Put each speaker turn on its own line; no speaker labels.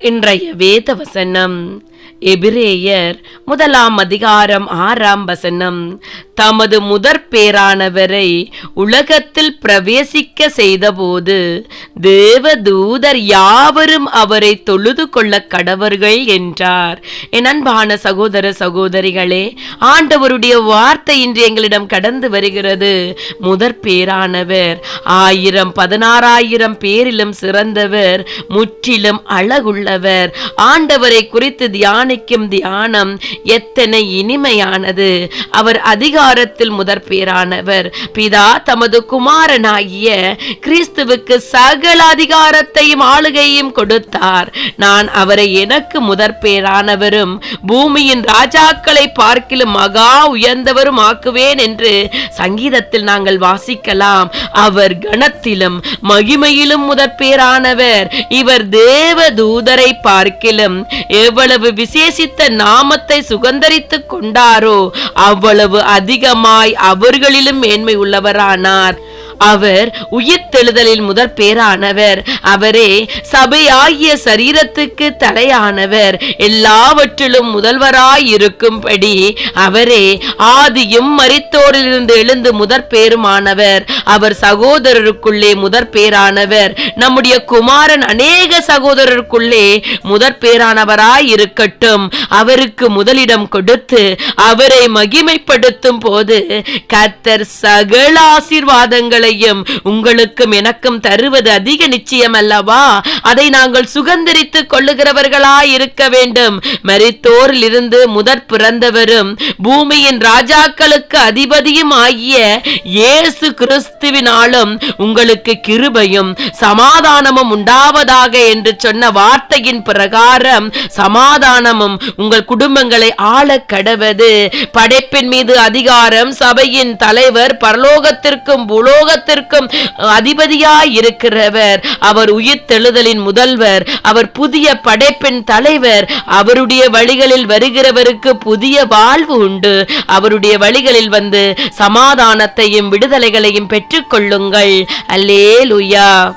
இன்றைய வேத வசனம் எபிரேயர் முதலாம் அதிகாரம் ஆறாம் வசனம். தமது முதற் பேரானவரை உலகத்தில் பிரவேசிக்க செய்தபோது தேவதூதர் யாவரும் அவரை தொழுது கொள்ள கடவர்கள் என்றார். என் அன்பான சகோதர சகோதரிகளே ஆண்டவருடைய வார்த்தை இன்று எங்களிடம் கடந்து வருகிறது. முதற் பேரானவர் ஆயிரம் பதினாறாயிரம் பேரிலும் சிறந்தவர் முற்றிலும் அழகுள்ளவர். ஆண்டவரை குறித்து தியானிக்கும் தியானம் எத்தனை இனிமையானது. அவர் அதிகாரத்தில் முதற் பேரானவர் பிதா தமது குமாரனாகிய கிறிஸ்துவுக்கு சகல அதிகாரத்தையும் ஆளுகையும் கொடுத்தார். நான் அவரை எனக்கு முதற் பேரானவரும் பூமியின் ராஜாக்களை பார்க்கிலும் மகா உயர்ந்தவரும் ஆக்குவேன் என்று சங்கீதத்தில் நாங்கள் வாசிக்கலாம். அவர் கணத்திலும் மகிமையிலும் முதற் பேரானவர் இவர் தேவ தூதரை பார்க்கிலும் எவ்வளவு விசி விசேஷித்த நாமத்தை சுகந்தரித்துக் கொண்டாரோ? அவ்வளவு அதிகமாய் அவர்களிலும் மேன்மை உள்ளவரானார். அவர் உயிர்த்தெழுதலில் முதற் பேரானவர். அவரே சபையாகிய சரீரத்துக்கு தலையானவர் எல்லாவற்றிலும் முதல்வராயிருக்கும்படி அவரே ஆதியும் மரித்தோரிலிருந்து எழுந்து முதற் பேருமானவர். அவர் சகோதரருக்குள்ளே முதற் பேரானவர். நம்முடைய குமாரன் அநேக சகோதரருக்குள்ளே முதற் பேரானவராய் இருக்கட்டும் அவருக்கு முதலிடம் கொடுத்து அவரை மகிமைப்படுத்தும் போது கர்த்தர் சகல ஆசீர்வாதங்களை ஆசீர்வாதங்களையும் உங்களுக்கும் எனக்கும் தருவது அதிக நிச்சயம் அல்லவா அதை நாங்கள் சுகந்தரித்துக் கொள்ளுகிறவர்களாய் இருக்க வேண்டும். மரித்தோரில் இருந்து முதற் பிறந்தவரும் பூமியின் ராஜாக்களுக்கு அதிபதியும் ஆகிய இயேசு கிறிஸ்துவினாலும் உங்களுக்கு கிருபையும் சமாதானமும் உண்டாவதாக என்று சொன்ன வார்த்தையின் பிரகாரம் சமாதானமும் உங்கள் குடும்பங்களை ஆள கடவது. படைப்பின் மீது அதிகாரம் சபையின் தலைவர் பரலோகத்திற்கும் எல்லாத்திற்கும் அதிபதியாய் இருக்கிறவர். அவர் உயிர்த்தெழுதலின் முதல்வர். அவர் புதிய படைப்பின் தலைவர். அவருடைய வழிகளில் வருகிறவருக்கு புதிய வாழ்வு உண்டு. அவருடைய வழிகளில் வந்து சமாதானத்தையும் விடுதலைகளையும் பெற்றுக்கொள்ளுங்கள். அல்லேலுயா.